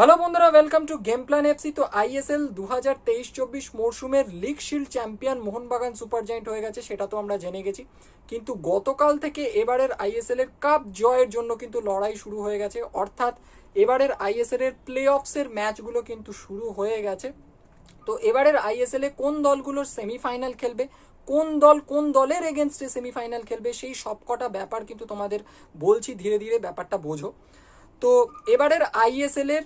Hello বন্ধুরা welcome to game plan FC তো ISL দু হাজার তেইশ চব্বিশ মরশুমের league shield champion Mohun Bagan super giant হয়ে গেছে, সেটা তো আমরা জেনে গেছি। কিন্তু গতকাল থেকে এবারের আইএসএল এর কাপ জয়ের জন্য কিন্তু লড়াই শুরু হয়ে গেছে। অর্থাৎ এবারের আইএসএল এর প্লে অফসের ম্যাচগুলো কিন্তু শুরু হয়ে গেছে। তো এবারের আইএসএল এ কোন দলগুলোর সেমিফাইনাল খেলবে, কোন দল কোন দলের এগেনস্টে সেমিফাইনাল খেলবে, সেই সবকটা ব্যাপার কিন্তু তোমাদের বলছি ধীরে ধীরে, ব্যাপারটা বোঝো। তো এবারের আইএসএল এর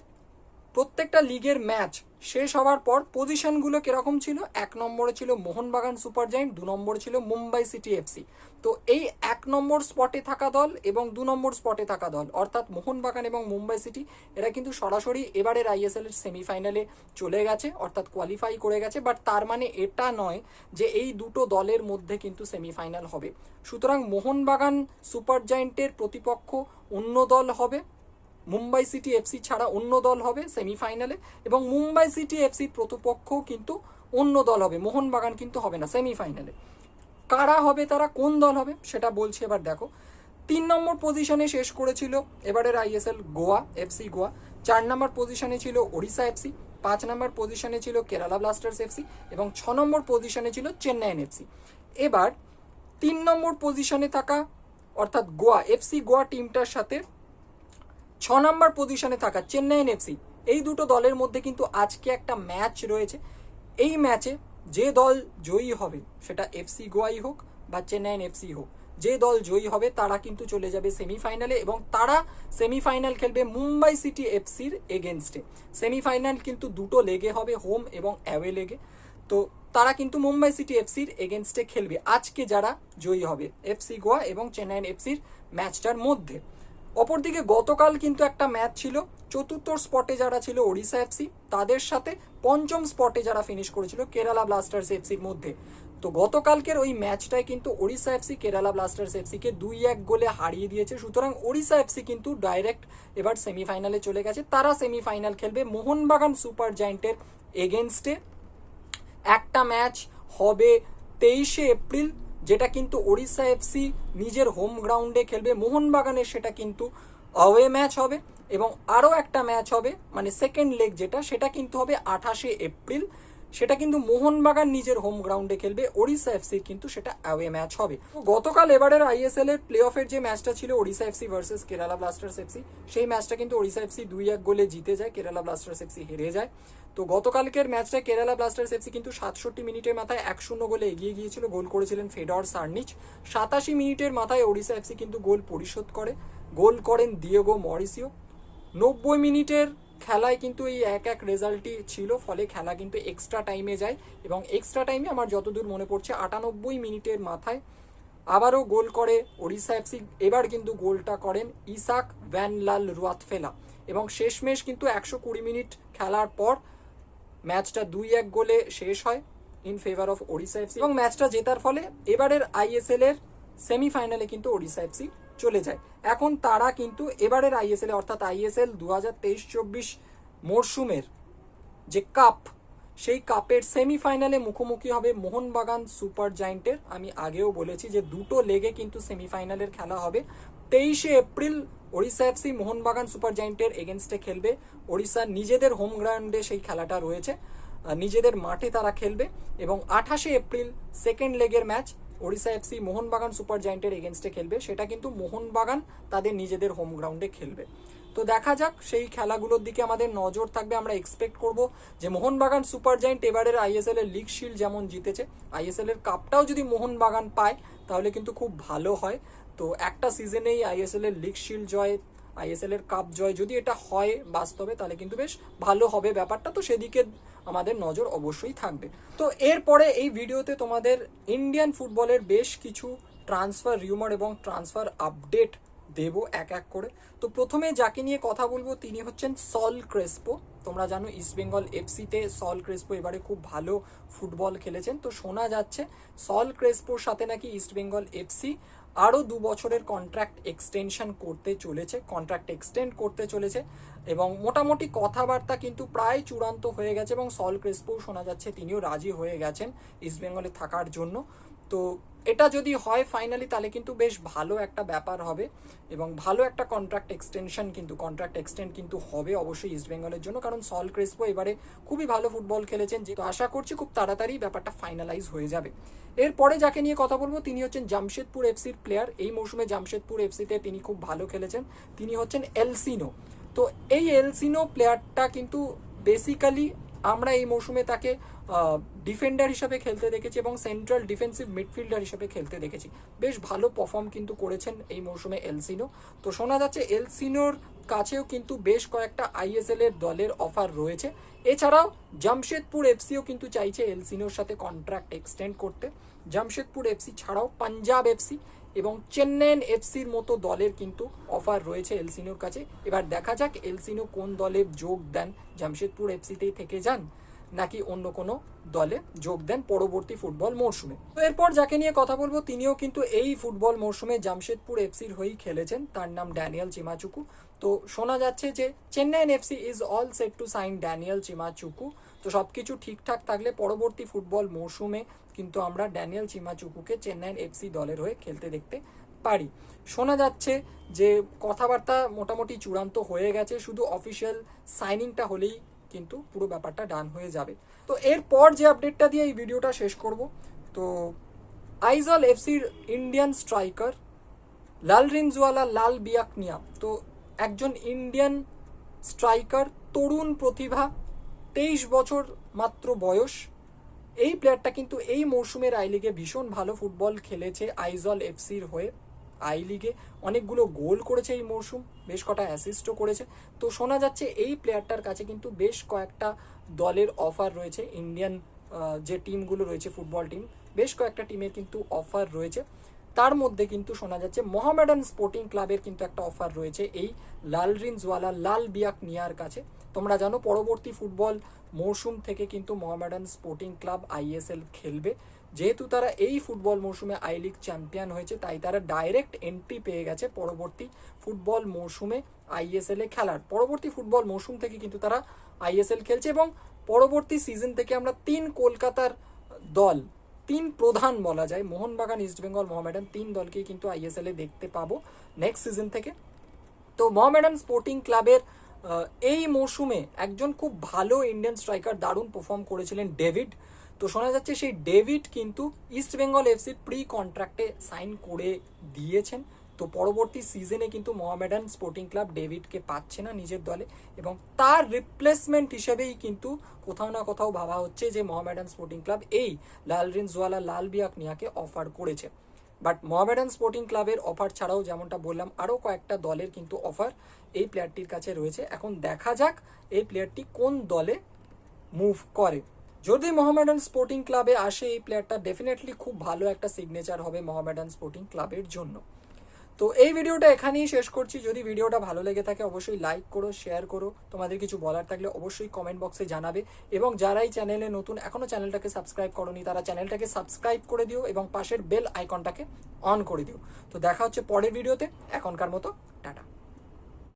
প্রত্যেকটা লিগের ম্যাচ শেষ হওয়ার পর পজিশনগুলো কীরকম ছিল? এক নম্বরে ছিল মোহনবাগান সুপার জায়েন্ট, দু নম্বরে ছিল মুম্বাই সিটি এফসি। তো এই এক নম্বর স্পটে থাকা দল এবং দু নম্বর স্পটে থাকা দল, অর্থাৎ মোহনবাগান এবং মুম্বাই সিটি, এরা কিন্তু সরাসরি এবারের আইএসএল এর সেমিফাইনালে চলে গেছে, অর্থাৎ কোয়ালিফাই করে গেছে বাট তার মানে এটা নয় যে এই দুটো দলের মধ্যে কিন্তু সেমিফাইনাল হবে। সুতরাং মোহনবাগান সুপার জায়েন্টের প্রতিপক্ষ অন্য দল হবে। মুম্বাই সিটি এফসি ছাড়া অন্য দল হবে সেমিফাইনালে এবং মুম্বাই সিটি এফসির প্রতিপক্ষ কিন্তু অন্য দল হবে। মোহনবাগান কিন্তু হবে না সেমিফাইনালে। কারা হবে, তারা কোন দল হবে সেটা বলছি এবার দেখো। তিন নম্বর পজিশনে শেষ করেছিল এবারের আইএসএল গোয়া, এফসি গোয়া। চার নম্বর পজিশনে ছিল ওড়িশা এফসি। পাঁচ নম্বর পজিশনে ছিল কেরালা ব্লাস্টার্স এফসি এবং ছ নম্বর পজিশনে ছিল চেন্নাইন এফসি। এবার তিন নম্বর পজিশনে থাকা অর্থাৎ গোয়া, এফসি গোয়া টিমটার সাথে ছ নম্বর পজিশনে থাকা চেন্নাইন এফসি এই দুটো দলের মধ্যে কিন্তু আজকে একটা ম্যাচ রয়েছে। এই ম্যাচে যে দল জয়ী হবে, সেটা এফসি গোয়াই হোক বা চেন্নাইন এফসি হোক, যে দল জয়ী হবে তারা কিন্তু চলে যাবে সেমিফাইনালে এবং তারা সেমিফাইনাল খেলবে মুম্বাই সিটি এফসির এগেনস্টে সেমিফাইনাল কিন্তু দুটো লেগে হবে হোম এবং অ্যাওয়ে লেগে। তো তারা কিন্তু মুম্বাই সিটি এফসির এগেনস্টে খেলবে। আজকে যারা জয়ী হবে এফসি গোয়া এবং চেন্নাইন এফসির ম্যাচটার মধ্যে। অপরদিকে গতকাল কিন্তু একটা ম্যাচ ছিল। চতুর্থ স্পটে যারা ছিল ওড়িশা এফসি তাদের সাথে পঞ্চম স্পটে যারা ফিনিশ করেছিল কেরালা ব্লাস্টার্স এফসির মধ্যে। তো গতকালকের ওই ম্যাচটায় কিন্তু ওড়িশা এফসি কেরালা ব্লাস্টার্স এফসিকে দুই এক গোলে হারিয়ে দিয়েছে। সুতরাং ওড়িশা এফসি কিন্তু ডাইরেক্ট এবার সেমিফাইনালে চলে গেছে। তারা সেমিফাইনাল খেলবে মোহনবাগান সুপার জায়েন্টের এগেনস্টে একটা ম্যাচ হবে তেইশে এপ্রিল। যেটা কিন্তু ওড়িশা এফসি নিজের হোম গ্রাউন্ডে খেলবে। মোহনবাগানের সেটা কিন্তু অওয়ে ম্যাচ হবে এবং আরও একটা ম্যাচ হবে মানে সেকেন্ড লেগ যেটা, সেটা কিন্তু হবে আঠাশে এপ্রিল। সেটা কিন্তু মোহনবাগান নিজের হোম গ্রাউন্ডে খেলবে, ওড়িশা এফসির কিন্তু সেটা অ্যাওয়ে ম্যাচ হবে। গতকাল এবারের আইএসএল এর প্লে অফের যে ম্যাচটা ছিল Odisha FC versus Kerala blasters FC সেই ম্যাচটা কিন্তু ওড়িশা এফসি দুই এক গোলে জিতে যায় কেরালা ব্লাস্টার্স এফসি হেরে যায়। তো গতকালকের ম্যাচটা কেরালা ব্লাস্টার্স এফসি কিন্তু সাতষট্টি মিনিটের মাথায় এক শূন্য গোলে এগিয়ে গিয়েছিল, গোল করেছিলেন ফেডর সার্নিচ সাতাশি মিনিটের মাথায় ওড়িশা এফসি কিন্তু গোল পরিশোধ করে, গোল করেন দিয়েগো মরিসিও নব্বই মিনিটের খেলায় কিন্তু এই এক এক রেজাল্টই ছিল, ফলে খেলা কিন্তু এক্সট্রা টাইমে যায় এবং এক্সট্রা টাইমে আমার যতদূর মনে পড়ছে আটানব্বই মিনিটের মাথায় আবারও গোল করে ওড়িশা এফসি এবার কিন্তু গোলটা করেন ইসাক ভ্যানলাল রুয়াতফেলা। এবং শেষমেশ কিন্তু একশো কুড়ি মিনিট খেলার পর ম্যাচটা দুই এক গোলে শেষ হয় in favour of Odisha FC এবং ম্যাচটা জেতার ফলে এবারের আইএসএল এর সেমিফাইনালে কিন্তু ওড়িশা এফসি চলে যায়। এখন তারা কিন্তু এবারের আইএসএল অর্থাৎ আইএসএল দু হাজার তেইশ চব্বিশ মরশুমের যে কাপ সেই কাপের সেমিফাইনালে মুখোমুখি হবে মোহনবাগান সুপার জায়েন্টের। আমি আগেও বলেছি যে দুটো লেগে কিন্তু সেমিফাইনালের খেলা হবে। তেইশে April Odisha FC Mohun Bagan super জায়েন্টের এগেনস্টে খেলবে। ওড়িশার নিজেদের হোম গ্রাউন্ডে সেই খেলাটা রয়েছে। নিজেদের মাঠে তারা খেলবে। এবং আঠাশে April second লেগের match Odisha FC Mohun Bagan super জায়েন্টের এগেনস্টে খেলবে। সেটা কিন্তু মোহনবাগান তাদের নিজেদের হোম গ্রাউন্ডে খেলবে। তো দেখা যাক, সেই খেলাগুলোর দিকে আমাদের নজর থাকবে। আমরা এক্সপেক্ট করব যে মোহনবাগান সুপার জায়েন্ট এবারের আইএসএল এর লিগ শিল্ড যেমন জিতেছে আইএসএল এর কাপটাও যদি মোহনবাগান পায়, তাহলে কিন্তু খুব ভালো হয়। তো একটা সিজনেই আইএসএল এর লিগ শিল্ড জয় আইএসএল এর কাপ জয় যদি এটা হয় বাস্তবে, তাহলে কিন্তু বেশ ভালো হবে ব্যাপারটা। তো সেদিকে আমাদের নজর অবশ্যই থাকবে। তো এরপরে এই ভিডিওতে তোমাদের ইন্ডিয়ান ফুটবলের বেশ কিছু ট্রান্সফার রিউমার এবং ট্রান্সফার আপডেট দেব এক এক করে। তো প্রথমে যাকে নিয়ে কথা বলব, তিনি হচ্ছেন সল ক্রেসপো। তোমরা জানো ইস্টবেঙ্গল এফসিতে সল ক্রেসপো এবারে খুব ভালো ফুটবল খেলেছেন। তো শোনা যাচ্ছে, সল ক্রেসপোর সাথে নাকি ইস্টবেঙ্গল এফসি আরও দু বছরের কন্ট্রাক্ট এক্সটেনশন করতে চলেছে কন্ট্রাক্ট এক্সটেন্ড করতে চলেছে এবং মোটামুটি কথাবার্তা কিন্তু প্রায় চূড়ান্ত হয়ে গেছে এবং সল ক্রেসপো শোনা যাচ্ছে তিনিও রাজি হয়ে গেছেন ইস্টবেঙ্গলে থাকার জন্য। তো এটা যদি হয় ফাইনালি তাহলে কিন্তু বেশ ভালো একটা ব্যাপার হবে এবং ভালো একটা কন্ট্রাক্ট এক্সটেনশন কিন্তু কন্ট্রাক্ট এক্সটেন্ড কিন্তু হবে অবশ্যই ইস্ট বেঙ্গলের জন্য, কারণ সল ক্রেসপো এবারে খুবই ভালো ফুটবল খেলেছেন, যে তো আশা করছি খুব তাড়াতাড়ি ব্যাপারটা ফাইনালাইজ হয়ে যাবে। এরপরে যাকে নিয়ে কথা বলব, তিনি হচ্ছেন জামশেদপুর এফসির প্লেয়ার এই মৌসুমে জামশেদপুর এফসিতে তিনি খুব ভালো খেলেছেন। তিনি হচ্ছেন এলসিনো তো এই এলসিনো প্লেয়ারটা কিন্তু বেসিক্যালি আমরা এই মৌসুমে তাকে ডিফেন্ডার হিসাবে খেলতে দেখেছি এবং সেন্ট্রাল ডিফেন্সিভ মিডফিল্ডার হিসাবে খেলতে দেখেছি। বেশ ভালো পারফর্ম কিন্তু করেছেন এই মৌসুমে এলসিনো। তো শোনা যাচ্ছে এলসিনোর কাছেও কিন্তু বেশ কয়েকটা আইএসএল এর দলের অফার রয়েছে। এছাড়াও জামশেদপুর এফসিও কিন্তু চাইছে এলসিনোর সাথে কন্ট্রাক্ট এক্সটেন্ড করতে। জামশেদপুর এফসি ছাড়াও পাঞ্জাব এফসি এবং চেন্নাইন এফসির মতো দলের কিন্তু অফার রয়েছে এলসিনোর কাছে। এবার দেখা যাক এলসিনো কোন দলে যোগ দেন। জামশেদপুর এফসিতেই থেকে যান। নাকি অন্য কোনো দলে যোগ দেন পরবর্তী ফুটবল মরশুমে। তো এরপর যাকে নিয়ে কথা বলব, তিনিও কিন্তু এই ফুটবল মরশুমে জামশেদপুর এফসির হয়েই খেলেছেন, তার নাম ড্যানিয়েল চিমাচুকু। তো শোনা যাচ্ছে যে Chennaiyin FC is all set to sign Daniel Chima Chukwu. তো সব কিছু ঠিকঠাক থাকলে পরবর্তী ফুটবল মরশুমে কিন্তু আমরা ড্যানিয়েল চিমাচুকুকে চেন্নাইন এফসি দলের হয়ে খেলতে দেখতে পারি। শোনা যাচ্ছে যে কথাবার্তা মোটামুটি চূড়ান্ত হয়ে গেছে, শুধু অফিসিয়াল সাইনিংটা হলেই কিন্তু পুরো ব্যাপারটা ডান হয়ে যাবে। তো এরপর যে আপডেটটা দিয়ে এই ভিডিওটা শেষ করব, তো আইজল এফসির ইন্ডিয়ান স্ট্রাইকার লাল রিনজওয়ালা লাল বিয়াকনিয়া তো একজন ইন্ডিয়ান স্ট্রাইকার তরুণ প্রতিভা, তেইশ বছর মাত্র বয়স। এই প্লেয়ারটা কিন্তু এই মৌসুমের আই লিগে ভীষণ ভালো ফুটবল খেলেছে আইজল এফসির হয়ে। আই লিগে অনেকগুলো গোল করেছে এই মৌসুম বেশ কটা অ্যাসিস্টও করেছে। তো শোনা যাচ্ছে এই প্লেয়ারটার কাছে কিন্তু বেশ কয়েকটা দলের অফার রয়েছে। ইন্ডিয়ান যে টিমগুলো রয়েছে ফুটবল টিম বেশ কয়েকটা টিমের কিন্তু অফার রয়েছে। তার মধ্যে কিন্তু শোনা যাচ্ছে মোহামেডান স্পোর্টিং ক্লাবের কিন্তু একটা অফার রয়েছে এই লাল রিনজওয়ালা লাল বিয়াক নিয়ার কাছে। তোমরা জানো পরবর্তী ফুটবল মৌসুম থেকে কিন্তু মোহামেডান স্পোর্টিং ক্লাব আইএসএল খেলবে। যেহেতু তারা এই ফুটবল মৌসুমে আই লিগ চ্যাম্পিয়ন হয়েছে, তাই তারা ডাইরেক্ট এন্ট্রি পেয়ে গেছে পরবর্তী ফুটবল মৌসুমে আইএসএল এ খেলার। পরবর্তী ফুটবল মৌসুম থেকে কিন্তু তারা আইএসএল খেলছে এবং পরবর্তী সিজন থেকে আমরা তিন কলকাতার দল, তিন প্রধান বলা যায়, মোহনবাগান ইস্টবেঙ্গল মোহামেডান তিন দলকেই কিন্তু আইএসএল এ দেখতে পাবো নেক্সট সিজন থেকে। তো মোহামেডান স্পোর্টিং ক্লাবের এই মৌসুমে একজন খুব ভালো ইন্ডিয়ান স্ট্রাইকার দারুণ পারফর্ম করেছিলেন ডেভিড তো শোনা যাচ্ছে সেই ডেভিড কিন্তু ইস্ট বেঙ্গল এফসির প্রি কন্ট্রাক্টে সাইন করে দিয়েছেন। তো পরবর্তী সিজনে কিন্তু মোহামেডান স্পোর্টিং ক্লাব ডেভিডকে পাচ্ছে না নিজের দলে এবং তার রিপ্লেসমেন্ট হিসেবেই কিন্তু কোথাও না কোথাও ভাবা হচ্ছে যে মোহামেডান স্পোর্টিং ক্লাব এই লাল রিনজওয়ালা লাল বিয়াক নিয়াকে অফার করেছে। বাট মোহামেডান স্পোর্টিং ক্লাবের অফার ছাড়াও যেমনটা বললাম, আরও কয়েকটা দলের কিন্তু অফার এই প্লেয়ারটির কাছে রয়েছে। এখন দেখা যাক এই প্লেয়ারটি কোন দলে মুভ করে। যদি মোহামেডান স্পোর্টিং ক্লাবে আসে এই প্লেয়ারটা ডেফিনেটলি খুব ভালো একটা সিগনেচার হবে মোহামেডান স্পোর্টিং ক্লাবের জন্য। তো এই ভিডিওটা এখানেই শেষ করছি। যদি ভিডিওটা ভালো লেগে থাকে, অবশ্যই লাইক করো শেয়ার করো। তোমাদের কিছু বলার থাকলে অবশ্যই কমেন্ট বক্সে জানাবে। এবং যারা এই চ্যানেলে নতুন এখনও চ্যানেলটাকে সাবস্ক্রাইব করনি, তারা চ্যানেলটাকে সাবস্ক্রাইব করে দিও এবং পাশের বেল আইকনটাকে অন করে দিও। তো দেখা হচ্ছে পরের ভিডিওতে। এখনকার মতো